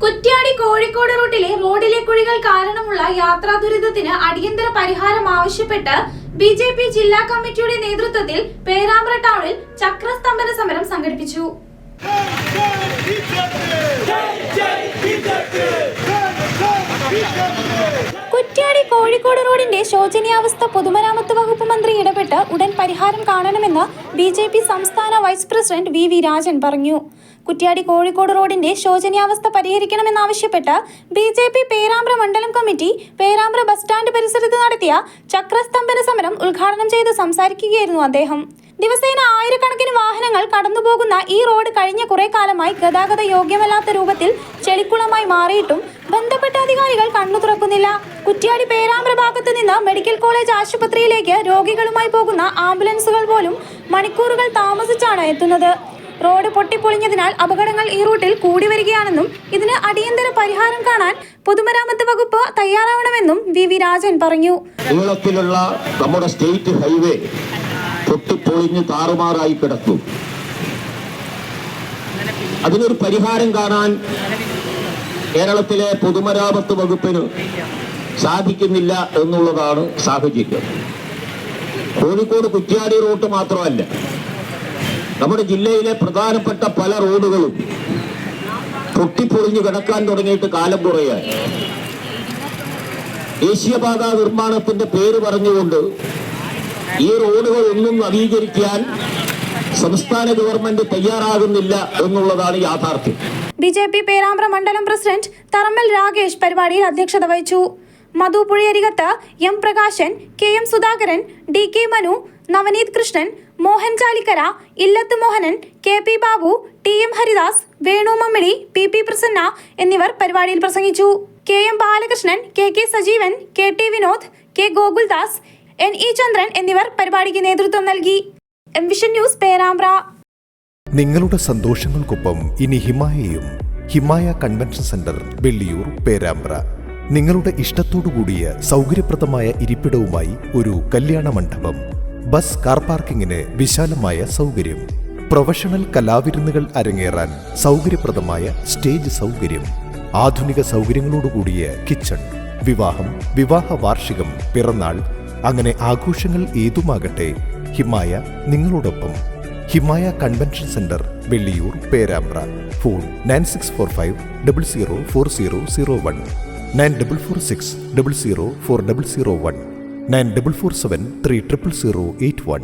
കുറ്റ്യാടി കോഴിക്കോട് റൂട്ടിലെ റോഡിലെ കുഴികൾ കാരണമുള്ള യാത്രാ ദുരിതത്തിന് അടിയന്തര പരിഹാരം ആവശ്യപ്പെട്ട് ബി ജെ പി ജില്ലാ കമ്മിറ്റിയുടെ നേതൃത്വത്തിൽ പേരാമ്പ്ര ടൗണിൽ ചക്രസ്തംഭന സമരം സംഘടിപ്പിച്ചു കുറ്റ്യാടി കോഴിക്കോട് റോഡിന്റെ ശോചനീയാവസ്ഥ പൊതുമരാമത്ത് വകുപ്പ് മന്ത്രി ഇടപെട്ട് ഉടൻ പരിഹാരം കാണണമെന്ന് ബി ജെ പി സംസ്ഥാന vice president V V Rajan പറഞ്ഞു. കുറ്റ്യാടി കോഴിക്കോട് റോഡിന്റെ ശോചനീയാവസ്ഥ പരിഹരിക്കണമെന്നാവശ്യപ്പെട്ട് ബി ജെ പി പേരാമ്പ്ര മണ്ഡലം കമ്മിറ്റി പേരാമ്പ്ര ബസ് സ്റ്റാൻഡ് പരിസരത്ത് നടത്തിയ ചക്രസ്തംഭന സമരം ഉദ്ഘാടനം ചെയ്ത് സംസാരിക്കുകയായിരുന്നു അദ്ദേഹം. ദിവസേന ആയിരക്കണക്കിന് വാഹനങ്ങൾ കടന്നുപോകുന്ന ഈ റോഡ് കഴിഞ്ഞ കുറെ കാലമായി ഗതാഗത യോഗ്യമല്ലാത്ത രൂപത്തിൽ ചെളിക്കുളമായി മാറിയിട്ടും ബന്ധപ്പെട്ട അധികാരികൾ കണ്ണു തുറക്കുന്നില്ല കുറ്റ്യാടി പേരാമ്പ്ര ഭാഗത്ത് നിന്ന് മെഡിക്കൽ കോളേജ് ആശുപത്രിയിലേക്ക് രോഗികളുമായി പോകുന്ന ആംബുലൻസുകൾ പോലും മണിക്കൂറുകൾ താമസിച്ചാണ് എത്തുന്നത്. റോഡ് പൊട്ടിപ്പൊളിഞ്ഞതിനാൽ അപകടങ്ങൾ ഈ റൂട്ടിൽ കൂടി വരികയാണെന്നും ഇതിന് അടിയന്തര പരിഹാരം കാണാൻ പൊതുമരാമത്ത് വകുപ്പ് തയ്യാറാവണമെന്നും വി വി രാജൻ പറഞ്ഞു. നീളത്തിലുള്ള നമ്മുടെ സ്റ്റേറ്റ് ഹൈവേ പൊട്ടിപ്പൊളിഞ്ഞ് താറുമാറായി കിടക്കും അതിനൊരു പരിഹാരം കാണാൻ കേരളത്തിലെ പൊതുമരാമത്ത് വകുപ്പിന് സാധിക്കുന്നില്ല എന്നുള്ളതാണ് സാഹചര്യം. കോഴിക്കോട് കുറ്റ്യാടി റൂട്ട് മാത്രമല്ല നമ്മുടെ ജില്ലയിലെ പ്രധാനപ്പെട്ട പല റോഡുകളും പൊട്ടിപ്പൊളിഞ്ഞു കിടക്കാൻ തുടങ്ങിയിട്ട് കാലം കുറയായി. ദേശീയപാത നിർമ്മാണത്തിന്റെ പേര് പറഞ്ഞുകൊണ്ട് ഈ റോഡുകൾ ഒന്നും നവീകരിക്കാൻ സംസ്ഥാന ഗവൺമെന്റ് തയ്യാറാകുന്നില്ല എന്നുള്ളതാണ് യാഥാർത്ഥ്യം. ബി ജെ പി പേരാമ്പ്ര മണ്ഡലം പ്രസിഡന്റ് തറമ്മൽ രാകേഷ് പരിപാടിയിൽ അധ്യക്ഷത വഹിച്ചു. Madhu Puzhayarikath M Prakashan K M Sudhakaran D K Manu Navaneeth Krishnan Mohan Chalikkara Illath Mohanan K P Babu T M Haridas Venu Mammili P P Prasanna എന്നിവർ പരിപാടിയിൽ പ്രസംഗിച്ചു. K M Balakrishnan K K Sajeevan K T Vinod K Gokuldas N E Chandran എന്നിവർ പരിപാടിക്ക് നേതൃത്വം നൽകി. M vision news Perambra. നിങ്ങളുടെ സന്തോഷങ്ങൾക്കൊപ്പം ഇനി ഹിമായയും ഹിമായ കൺവെൻഷൻ സെന്റർ വെള്ളിയൂർ പേരാമ്പ്ര. നിങ്ങളുടെ ഇഷ്ടത്തോടു കൂടിയ സൗകര്യപ്രദമായ ഇരിപ്പിടവുമായി ഒരു കല്യാണ മണ്ഡപം ബസ് കാർ പാർക്കിങ്ങിന് വിശാലമായ സൗകര്യം പ്രൊഫഷണൽ കലാവിരുന്നുകൾ അരങ്ങേറാൻ സൗകര്യപ്രദമായ സ്റ്റേജ് സൗകര്യം ആധുനിക സൗകര്യങ്ങളോടുകൂടിയ കിച്ചൺ വിവാഹം വിവാഹ വാർഷികം പിറന്നാൾ അങ്ങനെ ആഘോഷങ്ങൾ ഏതുമാകട്ടെ ഹിമായ നിങ്ങളോടൊപ്പം. Himaya convention centre Velliyur Perambra. Phone nine six four five double zero four zero zero one. Nine double four six double zero four double zero one nine double four seven three triple zero eight one